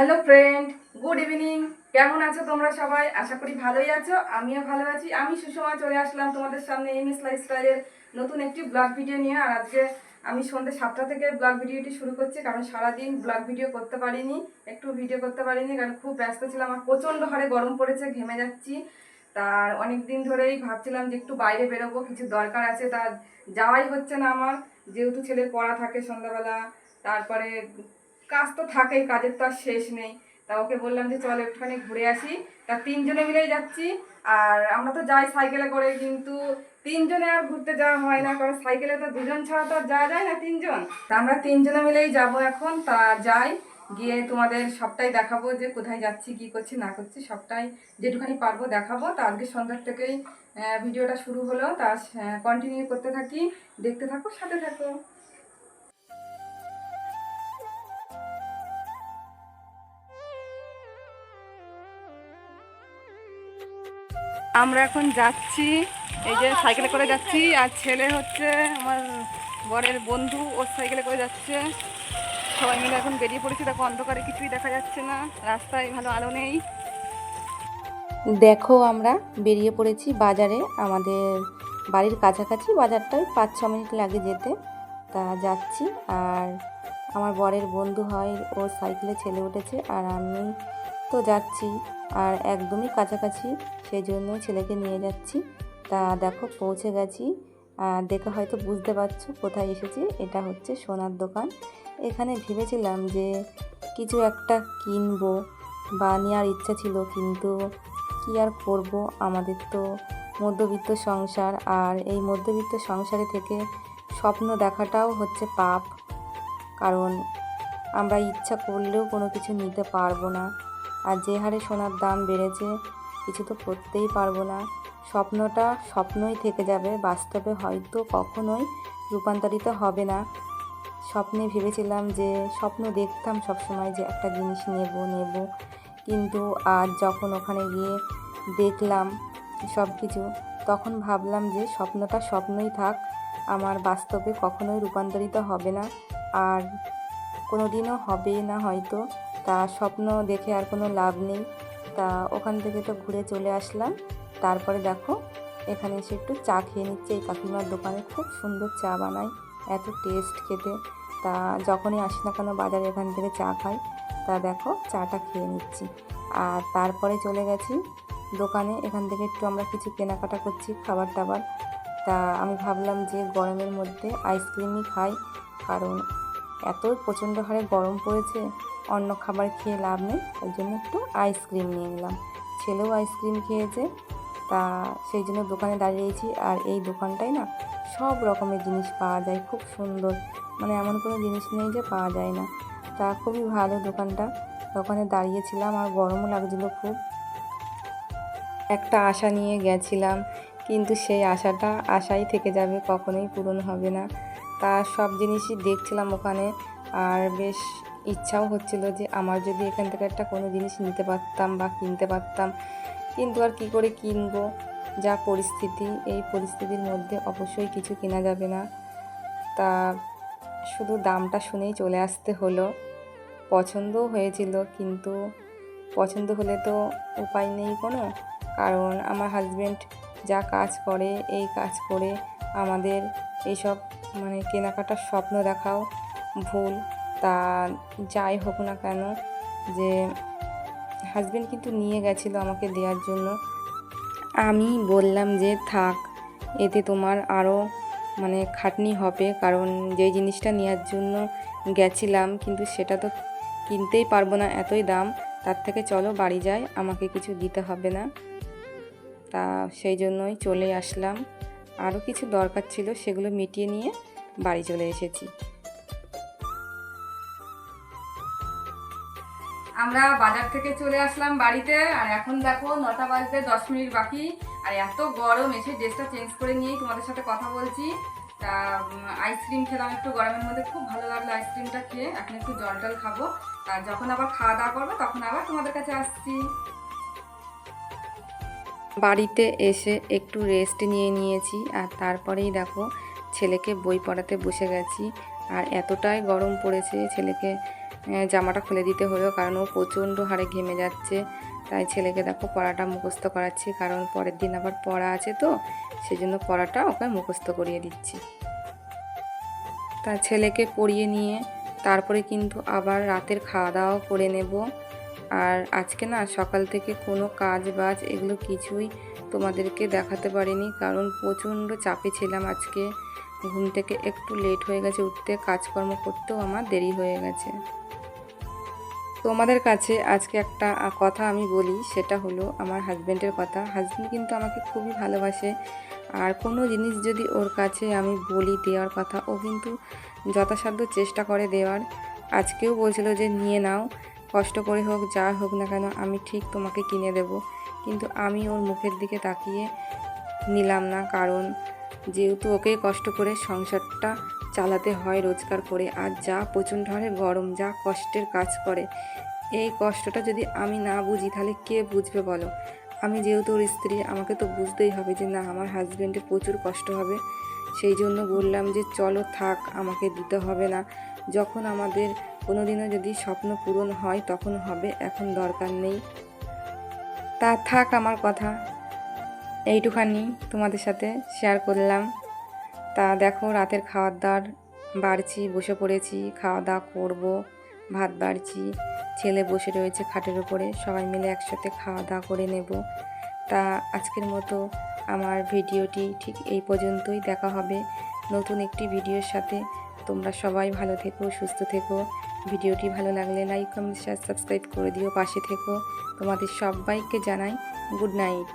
Hello friend good evening কেমন আছো তোমরা সবাই? আশা করি ভালোই আছো। আমিও ভালো আছি। আমি সুষমা, চলে আসলাম তোমাদের সামনে এমএস লাইফস্টাইলের নতুন একটি ব্লগ ভিডিও নিয়ে। আর আজকে আমি সন্ধ্যে সাতটা থেকে ব্লগ ভিডিওটি শুরু করছি, কারণ সারাদিন ব্লগ ভিডিও করতে পারিনি, একটু ভিডিও করতে পারিনি, কারণ খুব ব্যস্ত ছিলাম আর প্রচণ্ড হারে গরম পড়েছে, ঘেমে যাচ্ছি। তার অনেক দিন ধরেই ভাবছিলাম যে একটু বাইরে বেরোবো, কিছু দরকার আছে, তা যাওয়াই হচ্ছে না আমার। যেহেতু ছেলের পড়া থাকে সন্ধ্যাবেলা, তারপরে কাজ তো থাকেই, কাজের তো আর শেষ নেই। তা ওকে বললাম যে, চল একটুখানি ঘুরে আসি। তা তিনজনে মিলেই যাচ্ছি। আর আমরা তো যাই সাইকেলে করে, কিন্তু তিনজনে আর ঘুরতে যাওয়া হয় না, কারণ সাইকেলে তো দুজন ছাড়া তো আর যাওয়া যায় না তিনজন। তা আমরা তিনজনে মিলেই যাব এখন। তা যাই, গিয়ে তোমাদের সবটাই দেখাবো যে কোথায় যাচ্ছি, কি করছি, না করছি, সবটাই যেটুখানি পারব দেখাবো। তা আজকে সন্ধ্যার থেকেই ভিডিওটা শুরু হলো। তা কন্টিনিউ করতে থাকি। দেখতে থাকো, সাথে থাকো। আমরা এখন যাচ্ছি, এই যে সাইকেলে করে যাচ্ছি, আর ছেলে হচ্ছে আমার বরের বন্ধু ওর সাইকেলে করে যাচ্ছে। সবাই মিলে এখন বেরিয়ে পড়েছি, দেখো অন্ধকারে কিছুই দেখা যাচ্ছে না, রাস্তায় ভালো আলো নেই। দেখো আমরা বেরিয়ে পড়েছি বাজারে, আমাদের বাড়ির কাছাকাছি, বাজারটায় পাঁচ ছ মিনিট লাগে যেতে। তা যাচ্ছি, আর আমার বরের বন্ধু হয়, ও সাইকেলে ছেলে উঠেছে আর আমি তো যাচ্ছি আর একদমই কাছাকাছি সেই জন্য ছেলেকে নিয়ে যাচ্ছি। তা দেখো, পৌঁছে গেছি। আর দেখে হয়তো বুঝতে পারছ কোথায় এসেছি, এটা হচ্ছে সোনার দোকান। এখানে ভেবেছিলাম যে কিছু একটা কিনবো, বা নেওয়ার ইচ্ছা ছিল, কিন্তু কি আর করব? আমাদের তো মধ্যবিত্ত সংসার, আর এই মধ্যবিত্ত সংসারে থেকে স্বপ্ন দেখাটাও হচ্ছে পাপ। কারণ আমরা ইচ্ছা করলেও কোনো কিছু নিতে পারব না। আর যে হারে সোনার দাম বেড়েছে, কিছু তো করতেই পারব না। স্বপ্নটা স্বপ্নই থেকে যাবে, বাস্তবে হয়তো কখনোই রূপান্তরিত হবে না। স্বপ্নে ভেবেছিলাম যে, স্বপ্ন দেখতাম সবসময় যে একটা জিনিস নেব নেব। কিন্তু আজ যখন ওখানে গিয়ে দেখলাম সব কিছু তখন ভাবলাম যে স্বপ্নটা স্বপ্নই থাক, আমার বাস্তবে কখনোই রূপান্তরিত হবে না। আর কোনো দিনও হবে না হয়তো। তা স্বপ্ন দেখে আর কোনো লাভ নেই। তা ওখান থেকে তো ঘুরে চলে আসলাম। তারপরে দেখো, এখানে এসে একটু চা খেয়ে নিচ্ছে। এই কাকিমার দোকানে খুব সুন্দর চা বানায়। এত টেস্ট খেতে। তা যখনই আসি না কেন বাজারে এখান থেকে চা খাই। তা দেখো, চাটা খেয়ে নিচ্ছি। আর তারপরে চলে গেছি দোকানে। এখান থেকে একটু আমরা কিছু কেনাকাটা করছি খাবার টাবার তা আমি ভাবলাম যে গরমের মধ্যে আইসক্রিমই খাই। কারণ এত প্রচণ্ড হারে গরম পড়েছে, অন্য খাবার খেয়ে লাভ নেই ওই জন্য একটু আইসক্রিম নিয়ে নিলাম। ছেলেও আইসক্রিম খেয়েছে, তা সেই জন্য দোকানে দাঁড়িয়েছি আর এই দোকানটাই না সব রকমের জিনিস পাওয়া যায়, খুব সুন্দর। মানে এমন কোনো জিনিস নেই যে পাওয়া যায় না। তা খুবই ভালো দোকানটা। দোকানে দাঁড়িয়েছিলাম আর গরমও লাগছিল খুব। একটা আশা নিয়ে গেছিলাম, কিন্তু সেই আশাটা আশাই থেকে যাবে, কখনোই পূরণ হবে না। তা সব জিনিসই দেখছিলাম ওখানে। আর বেশ ইচ্ছাও হচ্ছিল যে আমার যদি এখান থেকে একটা কোনো জিনিস নিতে পারতাম বা কিনতে পারতাম, কিন্তু আর কি করে কিনবো? যা পরিস্থিতি, এই পরিস্থিতির মধ্যে অবশ্যই কিছু কেনা যাবে না। তা শুধু দামটা শুনেই চলে আসতে হলো। পছন্দও হয়েছিল, কিন্তু পছন্দ হলে তো উপায় নেই কোনো। কারণ আমার হাজব্যান্ড যা কাজ করে, এই কাজ করে আমাদের এইসব মানে কেনাকাটার স্বপ্ন দেখাও, ভুল, তা যাই হোক না কেন, যে হাজব্যান্ড কিন্তু নিয়ে গেছিল আমাকে দেওয়ার জন্য। আমি বললাম যে, থাক, এতে তোমার আরও মানে খাটনি হবে, কারণ যে জিনিসটা নেওয়ার জন্য গেছিলাম, কিন্তু সেটা তো কিনতেই পারব না এতই দাম, তার থেকে চলো বাড়ি যাই, আমাকে কিছু দিতে হবে না। তা সেই জন্যই চলে আসলাম। আরও কিছু দরকার ছিল সেগুলো মিটিয়ে নিয়ে বাড়ি চলে এসেছি। আমরা বাজার থেকে চলে আসলাম বাড়িতে, আর এখন দেখো নটা বাজতে দশ মিনিট বাকি। আর এত গরম, এসে ড্রেসটা চেঞ্জ করে নিয়েই তোমাদের সাথে কথা বলছি। তা আইসক্রিম খেলাম একটু গরমের মধ্যে, খুব ভালো লাগল আইসক্রিমটা খেয়ে। এখন একটু জল টল খাব। আর যখন আবার খাওয়া দাওয়া করব, তখন আবার তোমাদের কাছে আসছি। বাড়িতে এসে একটু রেস্ট নিয়ে নিয়েছি, আর তারপরেই দেখো ছেলেকে বই পড়াতে বসে গেছি। আর এতটাই গরম পড়েছে ছেলেকে জামাটা খুলে দিতে হলো কারণ ও প্রচণ্ড হারে ঘেমে যাচ্ছে। তাই ছেলেকে দেখো পড়াটা মুখস্থ করাচ্ছি, কারণ পরের দিন আবার পড়া আছে তো, সেজন্য পড়াটা ওকে মুখস্থ করিয়ে দিচ্ছি। তা ছেলেকে পড়িয়ে নিয়ে, তারপরে কিন্তু আবার রাতের খাওয়া দাওয়া করে নেব। আর আজকে না সকাল থেকে কোনো কাজ বাজ এগুলো কিছুই তোমাদেরকে দেখাতে পারিনি, কারণ প্রচণ্ড চাপে ছিলাম আজকে। ঘুম থেকে একটু লেট হয়ে গেছে, উঠতে কাজকর্ম করতেও আমার দেরি হয়ে গেছে। তোমাদের কাছে আজকে একটা কথা আমি বলি, সেটা হলো আমার হাজব্যান্ডের কথা। হাজব্যান্ড কিন্তু আমাকে খুবই ভালোবাসে, আর কোনো জিনিস যদি ওর কাছে আমি বলি দেওয়ার কথা, ও কিন্তু যথাসাধ্য চেষ্টা করে দেওয়ার। আজকেও বলছিল যে, নিয়ে নাও। কষ্ট করে হোক, যা হোক না কেন, আমি ঠিক তোমাকে কিনে দেব। কিন্তু আমি ওর মুখের দিকে তাকিয়ে নিলাম না, কারণ যেহেতু ওকে কষ্ট করে সংসারটা চালাতে হয় রোজগার করে, আর যা প্রচণ্ড হারে গরম, যা কষ্টের কাজ করে, এই কষ্টটা যদি আমি না বুঝি, তাহলে কে বুঝবে বলো? আমি যেহেতু ওর স্ত্রী, আমাকে তো বুঝতেই হবে যে না, আমার হাজব্যান্ডের প্রচুর কষ্ট হবে। সেই জন্য বললাম যে, চলো থাক, আমাকে দিতে হবে না। যখন আমাদের কোনো দিনও যদি স্বপ্ন পূরণ হয়, তখন হবে, এখন দরকার নেই। তা থাক আমার কথা। এইটুখানি তোমাদের সাথে শেয়ার করলাম। তা দেখো, রাতের খাওয়ার দাওয়ার বাড়ছি, বসে পড়েছি খাওয়া দাওয়া করব, ভাত বাড়ছি, ছেলে বসে রয়েছে খাটের উপরে, সবাই মিলে একসাথে খাওয়া দাওয়া করে নেব। তা আজকের মতো আমার ভিডিওটি ঠিক এই পর্যন্তই। দেখা হবে নতুন একটি ভিডিওর সাথে। তোমরা সবাই ভালো থেকো, সুস্থ থেকো। ভিডিওটি ভালো লাগলে লাইক কমেন্ট শেয়ার সাবস্ক্রাইব করে দিও, পাশে থেকো। তোমাদের সবাইকে জানাই গুড নাইট